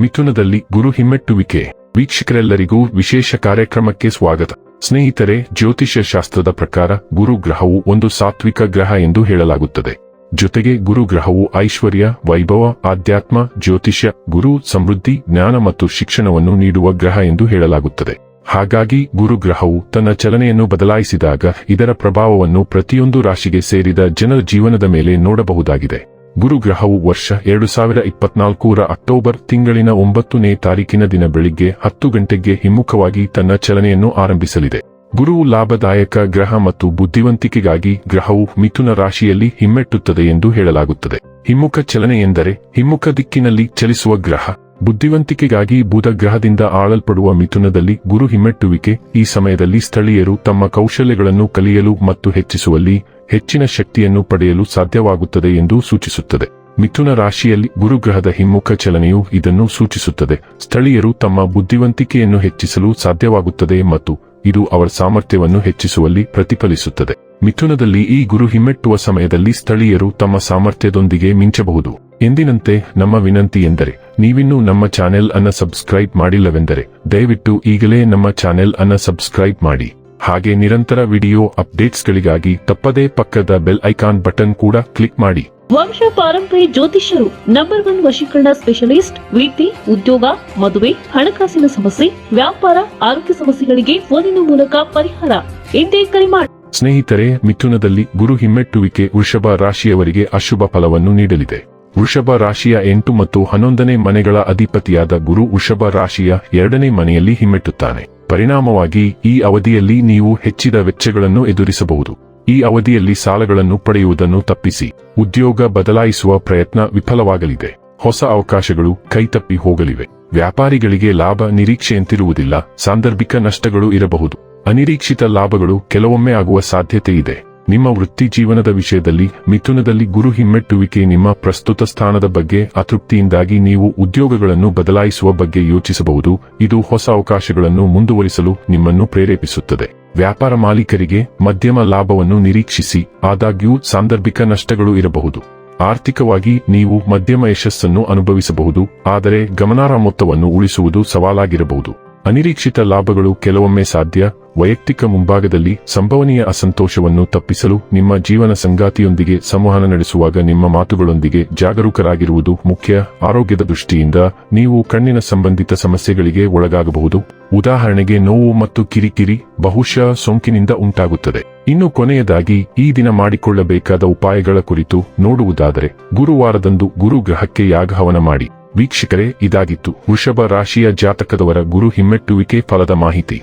ಮಿಥುನದಲ್ಲಿ ಗುರು ಹಿಮ್ಮೆಟ್ಟುವಿಕೆ. ವೀಕ್ಷಕರೆಲ್ಲರಿಗೂ ವಿಶೇಷ ಕಾರ್ಯಕ್ರಮಕ್ಕೆ ಸ್ವಾಗತ. ಸ್ನೇಹಿತರೆ, ಜ್ಯೋತಿಷ್ಯ ಶಾಸ್ತ್ರದ ಪ್ರಕಾರ ಗುರು ಗ್ರಹವು ಒಂದು ಸಾತ್ವಿಕ ಗ್ರಹ ಎಂದು ಹೇಳಲಾಗುತ್ತದೆ. ಜೊತೆಗೆ ಗುರು ಗ್ರಹವು ಐಶ್ವರ್ಯ, ವೈಭವ, ಆಧ್ಯಾತ್ಮ, ಜ್ಯೋತಿಷ್ಯ, ಗುರು ಸಮೃದ್ಧಿ, ಜ್ಞಾನ ಮತ್ತು ಶಿಕ್ಷಣವನ್ನು ನೀಡುವ ಗ್ರಹ ಎಂದು ಹೇಳಲಾಗುತ್ತದೆ. ಹಾಗಾಗಿ ಗುರು ಗ್ರಹವು ತನ್ನ ಚಲನೆಯನ್ನು ಬದಲಾಯಿಸಿದಾಗ ಇದರ ಪ್ರಭಾವವನ್ನು ಪ್ರತಿಯೊಂದು ರಾಶಿಗೆ ಸೇರಿದ ಜನರ ಜೀವನದ ಮೇಲೆ ನೋಡಬಹುದಾಗಿದೆ. ಗುರುಗ್ರಹವು ವರ್ಷ ಎರಡು ಸಾವಿರ ಇಪ್ಪತ್ನಾಲ್ಕೂರ ಅಕ್ಟೋಬರ್ ತಿಂಗಳಿನ ಒಂಬತ್ತನೇ ತಾರೀಕಿನ ದಿನ ಬೆಳಿಗ್ಗೆ ಹತ್ತು ಗಂಟೆಗೆ ಹಿಮ್ಮುಖವಾಗಿ ತನ್ನ ಚಲನೆಯನ್ನು ಆರಂಭಿಸಲಿದೆ. ಗುರುವು ಲಾಭದಾಯಕ ಗ್ರಹ ಮತ್ತು ಬುದ್ಧಿವಂತಿಕೆಗಾಗಿ ಗ್ರಹವು ಮಿಥುನ ರಾಶಿಯಲ್ಲಿ ಹಿಮ್ಮೆಟ್ಟುತ್ತದೆ ಎಂದು ಹೇಳಲಾಗುತ್ತದೆ. ಹಿಮ್ಮುಖ ಚಲನೆ ಎಂದರೆ ಹಿಮ್ಮುಖ ದಿಕ್ಕಿನಲ್ಲಿ ಚಲಿಸುವ ಗ್ರಹ. ಬುದ್ಧಿವಂತಿಕೆಗಾಗಿ ಬುಧ ಗ್ರಹದಿಂದ ಆಳಲ್ಪಡುವ ಮಿಥುನದಲ್ಲಿ ಗುರು ಹಿಮ್ಮೆಟ್ಟುವಿಕೆ, ಈ ಸಮಯದಲ್ಲಿ ಸ್ಥಳೀಯರು ತಮ್ಮ ಕೌಶಲ್ಯಗಳನ್ನು ಕಲಿಯಲು ಮತ್ತು ಹೆಚ್ಚಿಸುವಲ್ಲಿ ಹೆಚ್ಚಿನ ಶಕ್ತಿಯನ್ನು ಪಡೆಯಲು ಸಾಧ್ಯವಾಗುತ್ತದೆ ಎಂದು ಸೂಚಿಸುತ್ತದೆ. ಮಿಥುನ ರಾಶಿಯಲ್ಲಿ ಗುರುಗ್ರಹದ ಹಿಮ್ಮುಖ ಚಲನೆಯು ಇದನ್ನು ಸೂಚಿಸುತ್ತದೆ. ಸ್ಥಳೀಯರು ತಮ್ಮ ಬುದ್ಧಿವಂತಿಕೆಯನ್ನು ಹೆಚ್ಚಿಸಲು ಸಾಧ್ಯವಾಗುತ್ತದೆ ಮತ್ತು ಇದು ಅವರ ಸಾಮರ್ಥ್ಯವನ್ನು ಹೆಚ್ಚಿಸುವಲ್ಲಿ ಪ್ರತಿಫಲಿಸುತ್ತದೆ. ಮಿಥುನದಲ್ಲಿ ಈ ಗುರು ಹಿಮ್ಮೆಟ್ಟುವ ಸಮಯದಲ್ಲಿ ಸ್ಥಳೀಯರು ತಮ್ಮ ಸಾಮರ್ಥ್ಯದೊಂದಿಗೆ ಮಿಂಚಬಹುದು. ಎಂದಿನಂತೆ ನಮ್ಮ ವಿನಂತಿ ಎಂದರೆ, ನೀವಿನ್ನೂ ನಮ್ಮ ಚಾನೆಲ್ ಅನ್ನ ಸಬ್ಸ್ಕ್ರೈಬ್ ಮಾಡಿಲ್ಲವೆಂದರೆ, ದಯವಿಟ್ಟು ಈಗಲೇ ನಮ್ಮ ಚಾನೆಲ್ ಅನ್ನ ಸಬ್ಸ್ಕ್ರೈಬ್ ಮಾಡಿ. ಹಾಗೆ ನಿರಂತರ ವಿಡಿಯೋ ಅಪ್ಡೇಟ್ಸ್ಗಳಿಗಾಗಿ ತಪ್ಪದೇ ಪಕ್ಕದ ಬೆಲ್ ಐಕಾನ್ ಬಟನ್ ಕೂಡ ಕ್ಲಿಕ್ ಮಾಡಿ. ವಂಶ ಪಾರಂಪರ್ಯ ಜ್ಯೋತಿಷ್ಯರು ನಂಬರ್ ಒನ್ ವಶೀಕರಣ ಸ್ಪೆಷಲಿಸ್ಟ್ ವೃತ್ತಿ ಉದ್ಯೋಗ ಮದುವೆ ಹಣಕಾಸಿನ ಸಮಸ್ಯೆ ವ್ಯಾಪಾರ ಆರೋಗ್ಯ ಸಮಸ್ಯೆಗಳಿಗೆ ಫೋನಿನ ಮೂಲಕ ಪರಿಹಾರ. ಎಂದೇ ಕರೆ ಮಾಡಿ ಸ್ನೇಹಿತರೆ ಮಿಥುನದಲ್ಲಿ ಗುರು ಹಿಮ್ಮೆಟ್ಟುವಿಕೆ ವೃಷಭ ರಾಶಿಯವರಿಗೆ ಅಶುಭ ಫಲವನ್ನು ನೀಡಲಿದೆ. ವೃಷಭ ರಾಶಿಯ ಎಂಟು ಮತ್ತು ಹನ್ನೊಂದನೇ ಮನೆಗಳ ಅಧಿಪತಿಯಾದ ಗುರು ವೃಷಭ ರಾಶಿಯ ಎರಡನೇ ಮನೆಯಲ್ಲಿ ಹಿಮ್ಮೆಟ್ಟುತ್ತಾನೆ. ಪರಿಣಾಮವಾಗಿ ಈ ಅವಧಿಯಲ್ಲಿ ನೀವು ಹೆಚ್ಚಿದ ವೆಚ್ಚಗಳನ್ನು ಎದುರಿಸಬಹುದು. ಈ ಅವಧಿಯಲ್ಲಿ ಸಾಲಗಳನ್ನು ಪಡೆಯುವುದನ್ನು ತಪ್ಪಿಸಿ. ಉದ್ಯೋಗ ಬದಲಾಯಿಸುವ ಪ್ರಯತ್ನ ವಿಫಲವಾಗಲಿದೆ. ಹೊಸ ಅವಕಾಶಗಳು ಕೈತಪ್ಪಿ ಹೋಗಲಿವೆ. ವ್ಯಾಪಾರಿಗಳಿಗೆ ಲಾಭ ನಿರೀಕ್ಷೆಯಂತಿರುವುದಿಲ್ಲ. ಸಾಂದರ್ಭಿಕ ನಷ್ಟಗಳು ಇರಬಹುದು. ಅನಿರೀಕ್ಷಿತ ಲಾಭಗಳು ಕೆಲವೊಮ್ಮೆ ಆಗುವ ಸಾಧ್ಯತೆ ಇದೆ ನಿಮ್ಮ ವೃತ್ತಿ ಜೀವನದ ವಿಷಯದಲ್ಲಿ, ಮಿಥುನದಲ್ಲಿ ಗುರು ಹಿಮ್ಮೆಟ್ಟುವಿಕೆ ನಿಮ್ಮ ಪ್ರಸ್ತುತ ಸ್ಥಾನದ ಬಗ್ಗೆ, ಅತೃಪ್ತಿಯಿಂದಾಗಿ ನೀವು ಉದ್ಯೋಗಗಳನ್ನು ಬದಲಾಯಿಸುವ ಬಗ್ಗೆ ಯೋಚಿಸಬಹುದು, ಇದು ಹೊಸ ಅವಕಾಶಗಳನ್ನು ಮುಂದುವರಿಸಲು ನಿಮ್ಮನ್ನು ಪ್ರೇರೇಪಿಸುತ್ತದೆ. ವ್ಯಾಪಾರ ಮಾಲೀಕರಿಗೆ ಮಧ್ಯಮ ಲಾಭವನ್ನು ನಿರೀಕ್ಷಿಸಿ, ಆದಾಗ್ಯೂ ಸಾಂದರ್ಭಿಕ ನಷ್ಟಗಳು ಇರಬಹುದು. ಆರ್ಥಿಕವಾಗಿ ನೀವು ಮಧ್ಯಮ ಯಶಸ್ಸನ್ನು ಅನುಭವಿಸಬಹುದು, ಆದರೆ ಗಮನಾರ್ಹ ಮೊತ್ತವನ್ನು ಉಳಿಸುವುದು ಸವಾಲಾಗಿರಬಹುದು. ಅನಿರೀಕ್ಷಿತ ಲಾಭಗಳು ಕೆಲವೊಮ್ಮೆ ಸಾಧ್ಯ ವೈಯಕ್ತಿಕ ಮುಂಭಾಗದಲ್ಲಿ ಸಂಭವನೀಯ ಅಸಂತೋಷವನ್ನು ತಪ್ಪಿಸಲು ನಿಮ್ಮ ಜೀವನ ಸಂಗಾತಿಯೊಂದಿಗೆ ಸಂವಹನ ನಡೆಸುವಾಗ ನಿಮ್ಮ ಮಾತುಗಳೊಂದಿಗೆ ಜಾಗರೂಕರಾಗಿರುವುದು ಮುಖ್ಯ. ಆರೋಗ್ಯದ ದೃಷ್ಟಿಯಿಂದ ನೀವು ಕಣ್ಣಿನ ಸಂಬಂಧಿತ ಸಮಸ್ಯೆಗಳಿಗೆ ಒಳಗಾಗಬಹುದು. ಉದಾಹರಣೆಗೆ ನೋವು ಮತ್ತು ಕಿರಿಕಿರಿ ಬಹುಶಃ ಸೋಂಕಿನಿಂದ ಉಂಟಾಗುತ್ತದೆ. ಇನ್ನು ಕೊನೆಯದಾಗಿ, ಈ ದಿನ ಮಾಡಿಕೊಳ್ಳಬೇಕಾದ ಉಪಾಯಗಳ ಕುರಿತು ನೋಡುವುದಾದರೆ, ಗುರುವಾರದಂದು ಗುರು ಗ್ರಹಕ್ಕೆ ಯಾಗಹವನ ಮಾಡಿ. ವೀಕ್ಷಕರೇ, ಇದಾಗಿತ್ತು. ವೃಷಭ ರಾಶಿಯ ಜಾತಕದವರ ಗುರು ಹಿಮ್ಮೆಟ್ಟುವಿಕೆ ಫಲದ ಮಾಹಿತಿ.